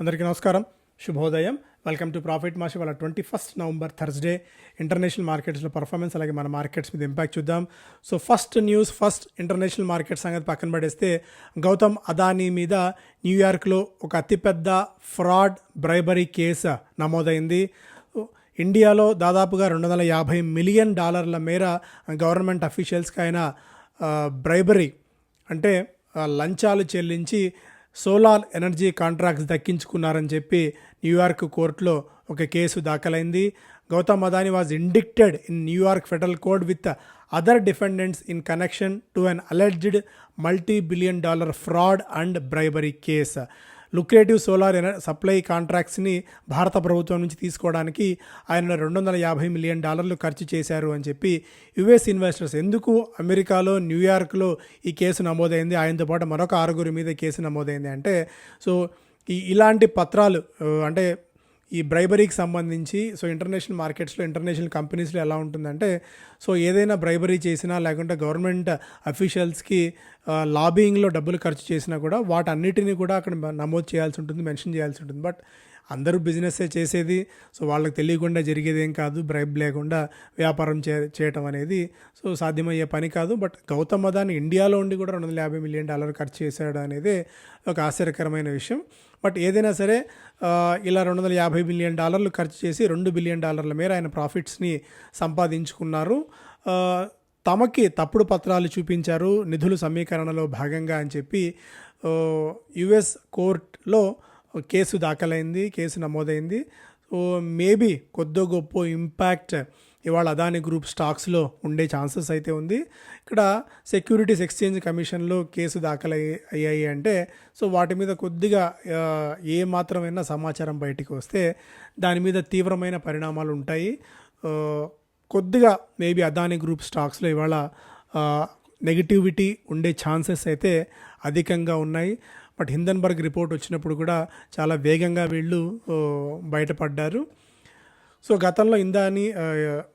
అందరికీ నమస్కారం. శుభోదయం. వెల్కమ్ టు ప్రాఫిట్ మాషి వాళ్ళ twenty first November Thursday international మార్కెట్స్లో పర్ఫార్మెన్స్ అలాగే మన మార్కెట్స్ మీద ఇంపాక్ట్ చూద్దాం. So first news first international market సంగతి పక్కన పడేస్తే గౌతమ్ అదానీ మీద న్యూయార్క్లో ఒక అతిపెద్ద ఫ్రాడ్ బ్రైబరీ కేసు నమోదైంది. ఇండియాలో దాదాపుగా రెండు వందల యాభై మిలియన్ డాలర్ల మేర గవర్నమెంట్ అఫీషియల్స్కి ఆయన బ్రైబరీ అంటే లంచాలు చెల్లించి సోలార్ ఎనర్జీ కాంట్రాక్ట్స్ దక్కించుకున్నారని చెప్పి న్యూయార్క్ కోర్టులో ఒక case దాఖలైంది. Gautam Adani was indicted in New York federal court with other defendants in connection to an alleged multi billion dollar fraud and bribery case lucrative solar ఎన supply కాంట్రాక్ట్స్ని భారత ప్రభుత్వం నుంచి తీసుకోవడానికి ఆయన రెండు వందల యాభై మిలియన్ డాలర్లు ఖర్చు చేశారు అని చెప్పి యుఎస్ ఇన్వెస్టర్స్ ఎందుకు అమెరికాలో న్యూయార్క్లో ఈ కేసు నమోదైంది? ఆయనతో పాటు మరొక ఆరుగురి మీద కేసు నమోదైంది. అంటే సో ఈ ఇలాంటి పత్రాలు అంటే ఈ బ్రైబరీకి సంబంధించి సో ఇంటర్నేషనల్ మార్కెట్స్లో ఇంటర్నేషనల్ కంపెనీస్లో ఎలా ఉంటుందంటే సో ఏదైనా బ్రైబరీ చేసినా లేకుంటే గవర్నమెంట్ అఫీషియల్స్కి లాబింగ్లో డబ్బులు ఖర్చు చేసినా కూడా వాటన్నిటిని కూడా అక్కడ నమోదు చేయాల్సి ఉంటుంది మెన్షన్ చేయాల్సి ఉంటుంది. బట్ అందరూ బిజినెస్సే చేసేది. సో వాళ్ళకి తెలియకుండా జరిగేది ఏం కాదు. బ్రైబ్ లేకుండా వ్యాపారం చే చేయటం అనేది సో సాధ్యమయ్యే పని కాదు. బట్ గౌతమ్ అదాని ఇండియాలో ఉండి కూడా రెండు వందల యాభై మిలియన్ డాలర్ ఖర్చు చేశాడు అనేది ఒక ఆశ్చర్యకరమైన విషయం. బట్ ఏదైనా సరే ఇలా రెండు వందల యాభై మిలియన్ డాలర్లు ఖర్చు చేసి రెండు బిలియన్ డాలర్ల మేర ఆయన ప్రాఫిట్స్ని సంపాదించుకున్నారు. తమకి తప్పుడు పత్రాలు చూపించారు. నిధులు సమీకరణలో భాగంగా అని చెప్పి యుఎస్ కోర్టులో కేసు దాఖలైంది కేసు నమోదైంది. సో మేబీ కొద్దో గొప్ప ఇంపాక్ట్ ఇవాళ అదాని గ్రూప్ స్టాక్స్లో ఉండే ఛాన్సెస్ అయితే ఉంది. ఇక్కడ సెక్యూరిటీస్ ఎక్స్చేంజ్ కమిషన్లో కేసు దాఖలై అయ్యాయి అంటే సో వాటి మీద కొద్దిగా ఏ మాత్రమైనా సమాచారం బయటికి వస్తే దాని మీద తీవ్రమైన పరిణామాలు ఉంటాయి. కొద్దిగా మేబీ అదాని గ్రూప్ స్టాక్స్లో ఇవాళ నెగిటివిటీ ఉండే ఛాన్సెస్ అయితే అధికంగా ఉన్నాయి. బట్ హిందన్బర్గ్ రిపోర్ట్ వచ్చినప్పుడు కూడా చాలా వేగంగా వీళ్ళు బయటపడ్డారు. సో గతంలో ఇందాని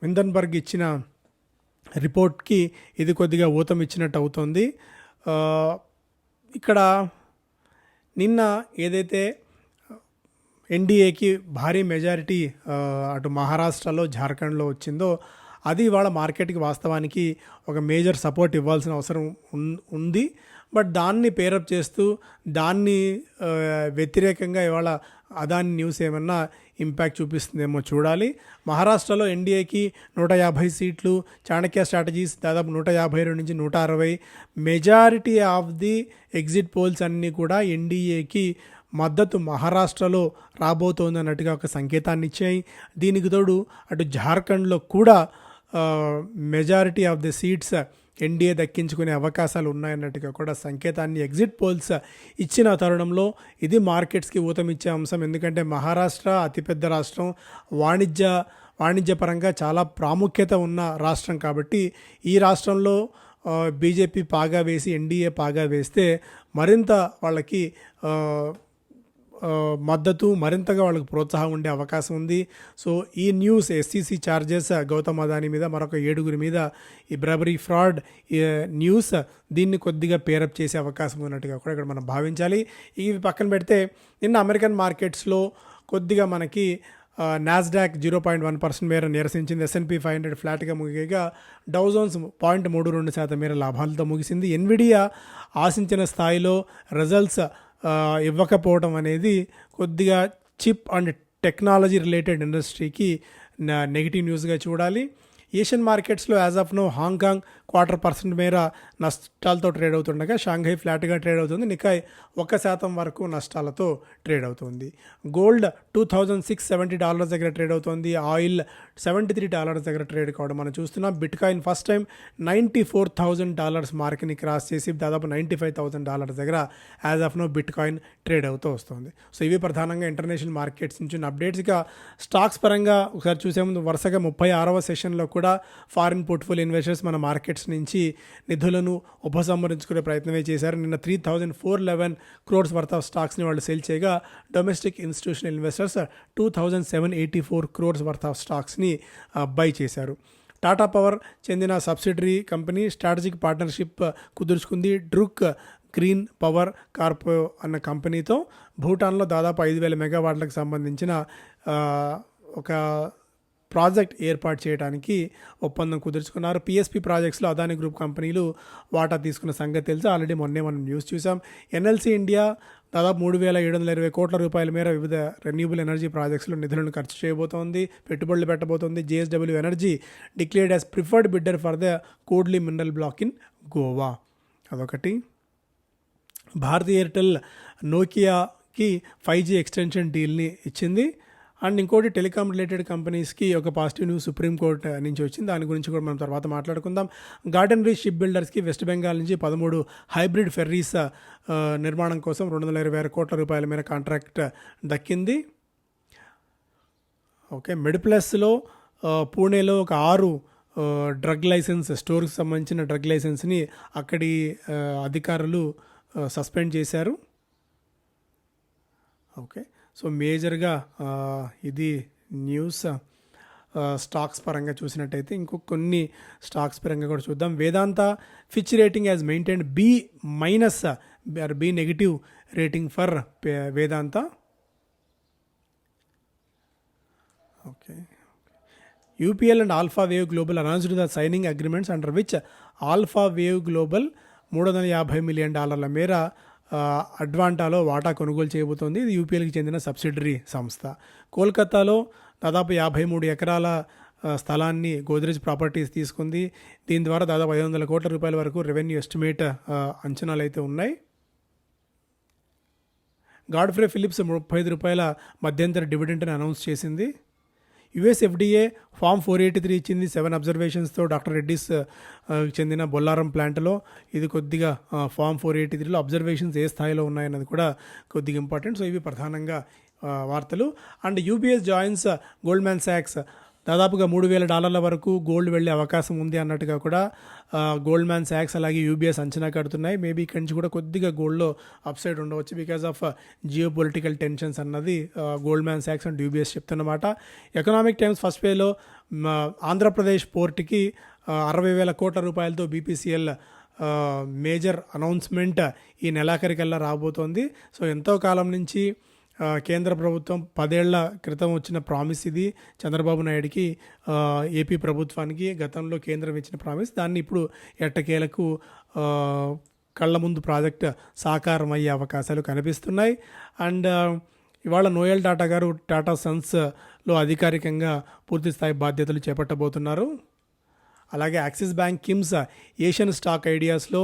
హిందన్బర్గ్ ఇచ్చిన రిపోర్ట్కి ఇది కొద్దిగా ఊతం ఇచ్చినట్టు అవుతుంది. ఇక్కడ నిన్న ఏదైతే ఎన్డీఏకి భారీ మెజారిటీ అటు మహారాష్ట్రలో జార్ఖండ్లో వచ్చిందో అది ఇవాళ మార్కెట్కి వాస్తవానికి ఒక మేజర్ సపోర్ట్ ఇవ్వాల్సిన అవసరం ఉంది. బట్ దాన్ని పేరప్ చేస్తూ దాన్ని వ్యతిరేకంగా ఇవాళ అదాని న్యూస్ ఏమన్నా ఇంపాక్ట్ చూపిస్తుందేమో చూడాలి. మహారాష్ట్రలో ఎన్డీఏకి నూట యాభై సీట్లు చాణక్య స్ట్రాటజీస్ దాదాపు నూట యాభై రెండు నుంచి నూట అరవై. Majority of the exit polls అన్నీ కూడా ఎన్డీఏకి మద్దతు మహారాష్ట్రలో రాబోతోంది అన్నట్టుగా ఒక సంకేతాన్ని ఇచ్చాయి. దీనికి తోడు అటు జార్ఖండ్లో కూడా majority of the seats NDA దక్కించుకునే అవకాశాలు ఉన్నాయన్నట్టుగా కూడా సంకేతాన్ని ఎగ్జిట్ పోల్స్ ఇచ్చిన తరుణంలో ఇది మార్కెట్స్కి ఊతమిచ్చే అంశం. ఎందుకంటే మహారాష్ట్ర అతిపెద్ద రాష్ట్రం వాణిజ్య వాణిజ్యపరంగా చాలా ప్రాముఖ్యత ఉన్న రాష్ట్రం కాబట్టి ఈ రాష్ట్రంలో బీజేపీ పాగా వేసి ఎన్డీఏ పాగా వేస్తే మరింత వాళ్ళకి మద్దతు మరింతగా వాళ్ళకి ప్రోత్సాహం ఉండే అవకాశం ఉంది. సో ఈ news SEC charges Gautam Adani మీద మరొక ఏడుగురి మీద ఈ బ్రబరీ ఫ్రాడ్ న్యూస్ దీన్ని కొద్దిగా పేరప్ చేసే అవకాశం ఉన్నట్టుగా కూడా ఇక్కడ మనం భావించాలి. ఇవి పక్కన పెడితే నిన్న అమెరికన్ మార్కెట్స్లో కొద్దిగా మనకి Nasdaq zero point one percent మేర నిరసించింది. ఎస్ఎన్పి ఫైవ్ హండ్రెడ్ ఫ్లాట్గా ముగియగా డౌజోన్స్ పాయింట్ మూడు రెండు శాతం మేర లాభాలతో ముగిసింది. ఎన్విడియా ఆశించిన స్థాయిలో రిజల్ట్స్ ఇవ్వకపోవడం అనేది కొద్దిగా చిప్ అండ్ టెక్నాలజీ రిలేటెడ్ ఇండస్ట్రీకి నెగిటివ్ న్యూస్గా చూడాలి. ఏషియన్ మార్కెట్స్లో as of now Hong Kong quarter percent మేర నష్టాలతో ట్రేడ్ అవుతుండగా షాంఘై ఫ్లాట్గా ట్రేడ్ అవుతుంది. నికాయ్ ఒక శాతం వరకు నష్టాలతో ట్రేడ్ అవుతుంది. Gold two thousand six seventy dollars దగ్గర ట్రేడ్ అవుతుంది. ఆయిల్ సెవెంటీ త్రీ డాలర్స్ దగ్గర ట్రేడ్ కావడం మనం చూస్తున్నాం. Bitcoin first time ninety four thousand dollars మార్క్ని cross చేసి దాదాపు నైంటీ ఫైవ్ థౌసండ్ డాలర్స్ దగ్గర as of now bitcoin trade అవుతూ వస్తుంది. సో ఇవి ప్రధానంగా ఇంటర్నేషనల్ మార్కెట్స్ నుంచి అప్డేట్స్గా అప్డేట్స్. ఇక స్టాక్స్ పరంగా ఒకసారి చూసే ముందు వరుసగా ముప్పై ఆరవ సెషన్లో కూడా ఫారిన్ పోర్ట్ఫోలియో ఇన్వెస్టర్స్ మన మార్కెట్స్ నుంచి నిధులను ఉపసంహరించుకునే ప్రయత్నమే చేశారు. నిన్న three thousand four eleven crores worth of స్టాక్స్ని వాళ్ళు సెల్ చేయగా domestic institutional investors two thousand seven eighty four crores worth of స్టాక్స్ని buy చేశారు. టాటా పవర్ చెందిన సబ్సిడరీ కంపెనీ స్ట్రాటజిక్ పార్ట్నర్షిప్ కుదుర్చుకుంది. డ్రుక్ గ్రీన్ పవర్ కార్పో అన్న కంపెనీతో భూటాన్లో దాదాపు ఐదు వేల మెగావాట్లకు సంబంధించిన ఒక ప్రాజెక్ట్ ఏర్పాటు చేయడానికి ఒప్పందం కుదుర్చుకున్నారు. పిఎస్పి ప్రాజెక్ట్స్లో అదాని గ్రూప్ కంపెనీలు వాటా తీసుకున్న సంగతి తెలిసి. ఆల్రెడీ మొన్నే మనం న్యూస్ చూసాం. ఎన్ఎల్సి ఇండియా దాదాపు మూడు వేల ఏడు వందల ఇరవై కోట్ల రూపాయల మేర వివిధ రెన్యూబుల్ ఎనర్జీ ప్రాజెక్ట్స్లో నిధులను ఖర్చు చేయబోతోంది. పెట్టుబడులు పెట్టబోతోంది. JSW Energy declared as preferred bidder for the Kodli mineral block in Goa. అదొకటి. భారతీయ ఎయిర్టెల్ నోకియాకి ఫైవ్ జీ ఎక్స్టెన్షన్ డీల్ని ఇచ్చింది. అండ్ ఇంకోటి టెలికాం రిలేటెడ్ కంపెనీస్కి ఒక పాజిటివ్ న్యూస్ సుప్రీంకోర్టు నుంచి వచ్చింది. దాని గురించి కూడా మనం తర్వాత మాట్లాడుకుందాం. గార్డెన్ రీ షిప్ బిల్డర్స్కి వెస్ట్ బెంగాల్ నుంచి పదమూడు హైబ్రిడ్ ఫెర్రీస్ నిర్మాణం కోసం రెండు వందల ఇరవై ఆరు కోట్ల రూపాయల మేర కాంట్రాక్ట్ దక్కింది. ఓకే మెడిప్లస్లో పూణేలో ఒక ఆరు డ్రగ్ లైసెన్స్ స్టోర్కి సంబంధించిన డ్రగ్ లైసెన్స్ని అక్కడి అధికారులు సస్పెండ్ చేశారు. ఓకే సో మేజర్గా ఇది న్యూస్ స్టాక్స్ పరంగా చూసినట్టయితే ఇంకో కొన్ని స్టాక్స్ పరంగా కూడా చూద్దాం. Vedanta Fitch rating has maintain B minus or B negative rating for Vedanta. Okay UPL and Alpha Wave Global announced the signing agreements under which Alpha Wave Global మూడు వందల యాభై మిలియన్ డాలర్ల మేర అడ్వాంటాలో వాటా కొనుగోలు చేయబోతోంది. ఇది యూపీఎల్కి చెందిన సబ్సిడరీ సంస్థ. కోల్కతాలో దాదాపు యాభై మూడు ఎకరాల స్థలాన్ని గోద్రేజ్ ప్రాపర్టీస్ తీసుకుంది. దీని ద్వారా దాదాపు ఐదు వందల కోట్ల రూపాయల వరకు రెవెన్యూ ఎస్టిమేట్ అంచనాలు అయితే ఉన్నాయి. గాడ్ఫ్రే ఫిలిప్స్ ముప్పై ఐదు రూపాయల మధ్యంతర డివిడెంట్ని అనౌన్స్ చేసింది. US FDA form four eighty three ఇచ్చింది. సెవెన్ అబ్జర్వేషన్స్తో డాక్టర్ రెడ్డిస్ చెందిన బొల్లారం ప్లాంట్లో ఇది కొద్దిగా ఫామ్ ఫోర్ ఎయిటీ త్రీలో అబ్జర్వేషన్స్ ఏ స్థాయిలో ఉన్నాయన్నది కూడా కొద్దిగా ఇంపార్టెంట్. సో ఇవి ప్రధానంగా వార్తలు. అండ్ యూబీఎస్ జాయిన్స్ గోల్డ్మ్యాన్ శాక్స్ దాదాపుగా మూడు వేల డాలర్ల వరకు గోల్డ్ వెళ్ళే అవకాశం ఉంది అన్నట్టుగా కూడా గోల్డ్ మ్యాన్ శాక్స్ అలాగే యూబీఎస్ అంచనా కడుతున్నాయి. మేబీ ఇక్కడి నుంచి కూడా కొద్దిగా గోల్డ్లో అప్సైడ్ ఉండవచ్చు because of geopolitical tensions అన్నది గోల్డ్ మ్యాన్ శాక్స్ అండ్ యూబీఎస్ చెప్తున్నమాట. ఎకనామిక్ టైమ్స్ ఫస్ట్ వేలో ఆంధ్రప్రదేశ్ పోర్ట్కి అరవై వేల కోట్ల రూపాయలతో బీపీసీఎల్ మేజర్ అనౌన్స్మెంట్ ఈ నెలాఖరికల్లా రాబోతోంది. సో ఎంతో కాలం నుంచి కేంద్ర ప్రభుత్వం పదేళ్ళ క్రితం వచ్చిన ప్రామిస్ ఇది. చంద్రబాబు నాయుడికి ఏపీ ప్రభుత్వానికి గతంలో కేంద్రం ఇచ్చిన ప్రామిస్. దాన్ని ఇప్పుడు ఎట్టకేలకు కళ్ళ ముందు ప్రాజెక్ట్ సాకారం అయ్యే అవకాశాలు కనిపిస్తున్నాయి. అండ్ ఇవాళ నోయల్ టాటా గారు టాటా సన్స్లో అధికారికంగా పూర్తిస్థాయి బాధ్యతలు చేపట్టబోతున్నారు. అలాగే Axis bank KIMS Asian stock ఐడియాస్లో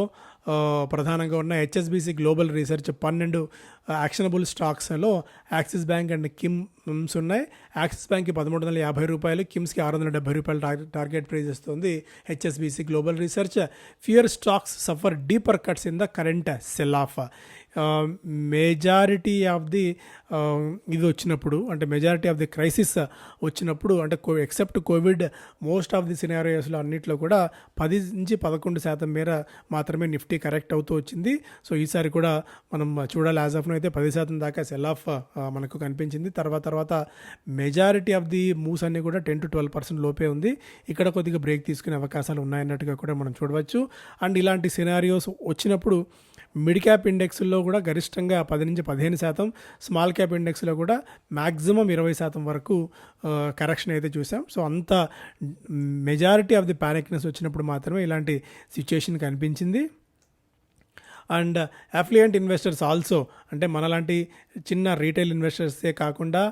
ప్రధానంగా ఉన్న హెచ్ఎస్బిసి గ్లోబల్ రీసెర్చ్ పన్నెండు యాక్షనబుల్ స్టాక్స్లో యాక్సిస్ బ్యాంక్ అండ్ కిమ్స్ ఉన్నాయి. యాక్సిస్ బ్యాంక్కి పదమూడు వందల యాభై రూపాయలు కిమ్స్కి ఆరు వందల డెబ్బై రూపాయలు టార్గెట్ టార్గెట్ ప్రైజ్ ఇస్తుంది HSBC global research. Fear stocks suffer deeper cuts in the current sell off. Majority of the ఇది వచ్చినప్పుడు అంటే మెజారిటీ ఆఫ్ ది క్రైసిస్ వచ్చినప్పుడు అంటే except Covid most of the సినారియోస్లో అన్నింటిలో కూడా పది నుంచి పదకొండు శాతం మేర మాత్రమే నిఫ్టీ కరెక్ట్ అవుతూ వచ్చింది. సో ఈసారి కూడా మనం చూడాలి. యాజ్ ఆఫ్ అయితే పది శాతం దాకా సెల్ ఆఫ్ మనకు కనిపించింది. తర్వాత తర్వాత మెజారిటీ ఆఫ్ ది మూవ్స్ అన్ని కూడా టెన్ టు ట్వెల్వ్ పర్సెంట్ లోపే ఉంది. ఇక్కడ కొద్దిగా బ్రేక్ తీసుకునే అవకాశాలు ఉన్నాయన్నట్టుగా కూడా మనం చూడవచ్చు. అండ్ ఇలాంటి సినారియోస్ వచ్చినప్పుడు మిడ్ క్యాప్ ఇండెక్స్లో కూడా గరిష్టంగా పది నుంచి పదిహేను శాతం స్మాల్ క్యాప్ ఇండెక్స్లో కూడా మ్యాక్సిమం ఇరవై శాతం వరకు కరెక్షన్ అయితే చూసాం. సో అంత మెజారిటీ ఆఫ్ ది ప్యానిక్నెస్ వచ్చినప్పుడు మాత్రమే ఇలాంటి సిచ్యుయేషన్ కనిపించింది. అండ్ అఫ్లియంట్ ఇన్వెస్టర్స్ ఆల్సో అంటే మనలాంటి చిన్న రీటైల్ ఇన్వెస్టర్సే కాకుండా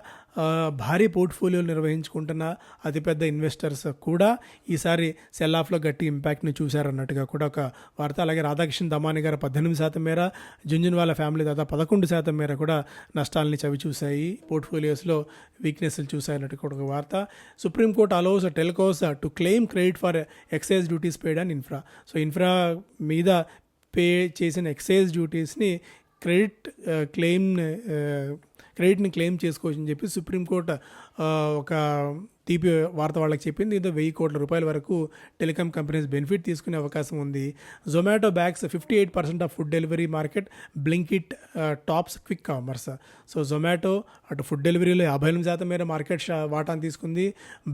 భారీ పోర్ట్ఫోలియోలు నిర్వహించుకుంటున్న అతిపెద్ద ఇన్వెస్టర్స్ కూడా ఈసారి సెల్ ఆఫ్లో గట్టి ఇంపాక్ట్ని చూశారన్నట్టుగా కూడా ఒక వార్త. అలాగే రాధాకృష్ణ దమాని గారు పద్దెనిమిది శాతం మేర జుంజున్ వాళ్ళ ఫ్యామిలీ దాదాపు పదకొండు శాతం మేర కూడా నష్టాలని చవి చూశాయి పోర్ట్ఫోలియోస్లో వీక్నెస్లు చూశాయన్నట్టు కూడా ఒక వార్త. Supreme Court allows telcos to claim credit for excise duties paid and infra so infra మీద పే చేసిన ఎక్సైజ్ డ్యూటీస్ని క్రెడిట్ క్లెయిమ్ క్రెడిట్ని క్లెయిమ్ చేసుకోవచ్చని చెప్పి సుప్రీంకోర్టు ఒక తీపి వార్త వాళ్ళకి చెప్పింది. దీంతో వెయ్యి కోట్ల రూపాయల వరకు టెలికాం కంపెనీస్ బెనిఫిట్ తీసుకునే అవకాశం ఉంది. Zomato bags fifty eight percent of food delivery market Blinkit tops quick commerce so Zomato అటు ఫుడ్ డెలివరీలో యాభై ఎనిమిది శాతం మేర మార్కెట్ షా వాటాను తీసుకుంది.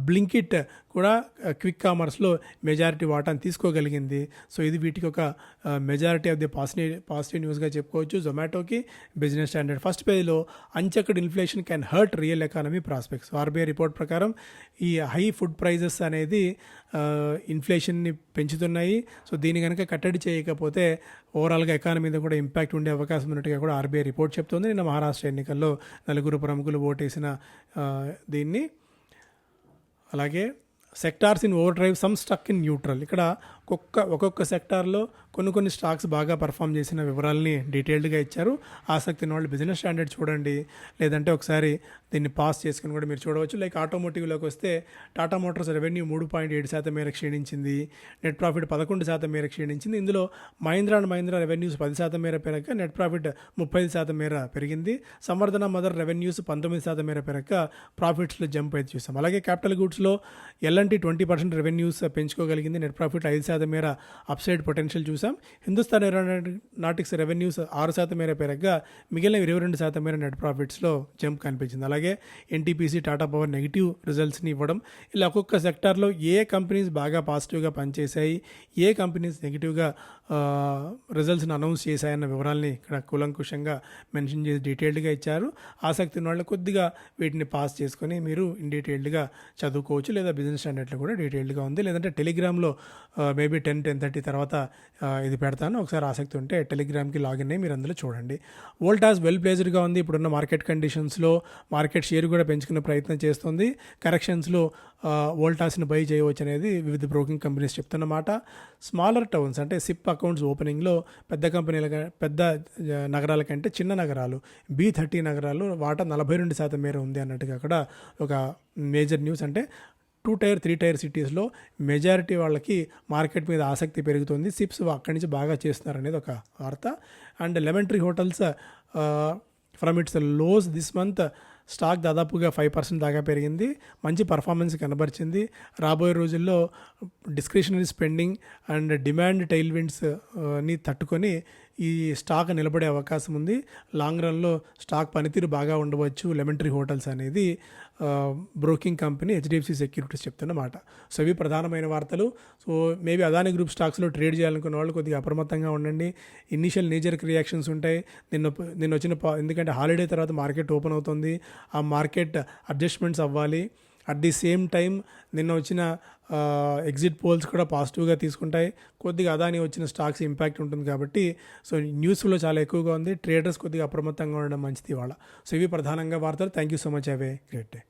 బ్లింకిట్ కూడా క్విక్ కామర్స్లో మెజారిటీ వాటాను తీసుకోగలిగింది. సో ఇది వీటికి ఒక majority of the positive positive న్యూస్గా చెప్పుకోవచ్చు. జొమాటోకి బిజినెస్ స్టాండర్డ్ ఫస్ట్ పేజ్లో unchecked inflation can hurt real economy prospects RBI report ప్రకారం ఈ హై ఫుడ్ ప్రైజెస్ అనేది ఇన్ఫ్లేషన్ని పెంచుతున్నాయి. సో దీన్ని కనుక కట్టడి చేయకపోతే ఓవరాల్గా ఎకానమీ మీద కూడా ఇంపాక్ట్ ఉండే అవకాశం ఉన్నట్టుగా కూడా ఆర్బీఐ రిపోర్ట్ చెప్తుంది. నిన్న మహారాష్ట్ర ఎన్నికల్లో నలుగురు ప్రముఖులు ఓటేసిన దీన్ని. అలాగే sectors in overdrive some stuck in neutral. ఇక్కడ ఒక్కొక్క ఒక్కొక్క సెక్టార్లో కొన్ని కొన్ని స్టాక్స్ బాగా పర్ఫామ్ చేసిన వివరాలని డీటెయిల్డ్గా ఇచ్చారు. ఆసక్తి వాళ్ళు బిజినెస్ స్టాండర్డ్ చూడండి. లేదంటే ఒకసారి దీన్ని పాస్ చేసుకుని కూడా మీరు చూడవచ్చు. లైక్ ఆటోమోటివ్లోకి వస్తే టాటా మోటార్స్ రెవెన్యూ మూడు పాయింట్ ఏడు శాతం మేర క్షీణించింది. నెట్ ప్రాఫిట్ పదకొండు శాతం మేర క్షీణించింది. ఇందులో మహీంద్రా అండ్ మహీంద్రా రెవెన్యూస్ పది శాతం మేర పెరగక నెట్ ప్రాఫిట్ ముప్పై శాతం మేర పెరిగింది. సంవర్ధన మదర్ రెవెన్యూస్ పంతొమ్మిది శాతం మేర పెరగక ప్రాఫిట్స్లో జంప్ అయితే చూసాం. అలాగే capital గూడ్స్లో L and T twenty percent revenues పెంచుకోగలిగింది. Net profit ఐదు శాతం మేర అప్సైడ్ పొటెన్షియల్ చూసాం. హిందుస్థాన్ ఏరోనాటిక్స్ రెవెన్యూస్ ఆరు శాతం మేర పెరగగా మిగిలిన ఇరవై రెండు శాతం మేర నెట్ ప్రాఫిట్స్లో జంప్ కనిపించింది. అలాగే ఎన్టీపీసీ టాటా పవర్ నెగిటివ్ రిజల్ట్స్ని ఇవ్వడం. ఇలా ఒక్కొక్క సెక్టార్లో ఏ కంపెనీస్ బాగా పాజిటివ్గా పనిచేశాయి ఏ కంపెనీస్ నెగిటివ్గా రిజల్ట్స్ని అనౌన్స్ చేశాయన్న వివరాలని ఇక్కడ కూలంకుషంగా మెన్షన్ చేసి డీటెయిల్డ్గా ఇచ్చారు. ఆసక్తి ఉన్న వాళ్ళు కొద్దిగా వీటిని పాస్ చేసుకొని మీరు ఇన్ డీటెయిల్డ్గా చదువుకోవచ్చు లేదా బిజినెస్ స్టాండర్డ్లో కూడా డీటెయిల్డ్గా ఉంది. లేదంటే టెలిగ్రామ్లో మేబీ టెన్ టెన్ థర్టీ తర్వాత ఇది పెడతాను. ఒకసారి ఆసక్తి ఉంటే టెలిగ్రామ్కి లాగిన్ అయ్యి మీరు అందులో చూడండి. వోల్టాస్ వెల్ ప్లేజ్డ్గా ఉంది. ఇప్పుడున్న మార్కెట్ కండిషన్స్లో మార్కెట్ షేర్ కూడా పెంచుకునే ప్రయత్నం చేస్తుంది. కరెక్షన్స్లో వోల్టాస్ని బై చేయవచ్చు అనేది వివిధ బ్రోకింగ్ కంపెనీస్ చెప్తున్నమాట. స్మాలర్ టౌన్స్ అంటే సిప్ అకౌంట్స్ ఓపెనింగ్లో పెద్ద కంపెనీల క- పెద్ద నగరాల కంటే చిన్న నగరాలు. బీ థర్టీ నగరాలు వాటా నలభై రెండు శాతం మేర ఉంది అన్నట్టుగా కూడా ఒక మేజర్ న్యూస్. అంటే టూ టైర్ త్రీ టైర్ సిటీస్లో మెజారిటీ వాళ్ళకి మార్కెట్ మీద ఆసక్తి పెరుగుతుంది. సిప్స్ అక్కడి నుంచి బాగా చేస్తున్నారు అనేది ఒక వార్త. And Lemon Tree Hotels from its lows this month stock దాదాపుగా ఫైవ్ పర్సెంట్ దాకా పెరిగింది. మంచి పర్ఫార్మెన్స్ కనబరిచింది. రాబోయే రోజుల్లో డిస్క్రిషనరీ స్పెండింగ్ అండ్ డిమాండ్ టైల్ విండ్స్ని తట్టుకొని ఈ స్టాక్ నిలబడే అవకాశం ఉంది. లాంగ్ రన్లో స్టాక్ పనితీరు బాగా ఉండవచ్చు. లెమన్ హోటల్స్ అనేది బ్రోకింగ్ కంపెనీ హెచ్డిఎఫ్సి సెక్యూరిటీస్ చెప్తున్నమాట. సో ఇవి ప్రధానమైన వార్తలు. సో మేబీ అదాని గ్రూప్ స్టాక్స్లో ట్రేడ్ చేయాలనుకున్న వాళ్ళు కొద్దిగా అప్రమత్తంగా ఉండండి. ఇనిషియల్ నేజర్కి రియాక్షన్స్ ఉంటాయి. నిన్న నిన్న వచ్చిన ఎందుకంటే హాలిడే తర్వాత మార్కెట్ ఓపెన్ అవుతుంది. ఆ మార్కెట్ అడ్జస్ట్మెంట్స్ అవ్వాలి. అట్ ది సేమ్ టైం నిన్న వచ్చిన ఎగ్జిట్ పోల్స్ కూడా పాజిటివ్గా తీసుకుంటాయి. కొద్దిగా అదాని వచ్చిన స్టాక్స్ ఇంపాక్ట్ ఉంటుంది కాబట్టి సో న్యూస్లో చాలా ఎక్కువగా ఉంది. ట్రేడర్స్ కొద్దిగా అప్రమత్తంగా ఉండడం మంచిది ఇవాళ. సో ఇవి ప్రధానంగా వార్తలు. Thank you so much. Have a great day.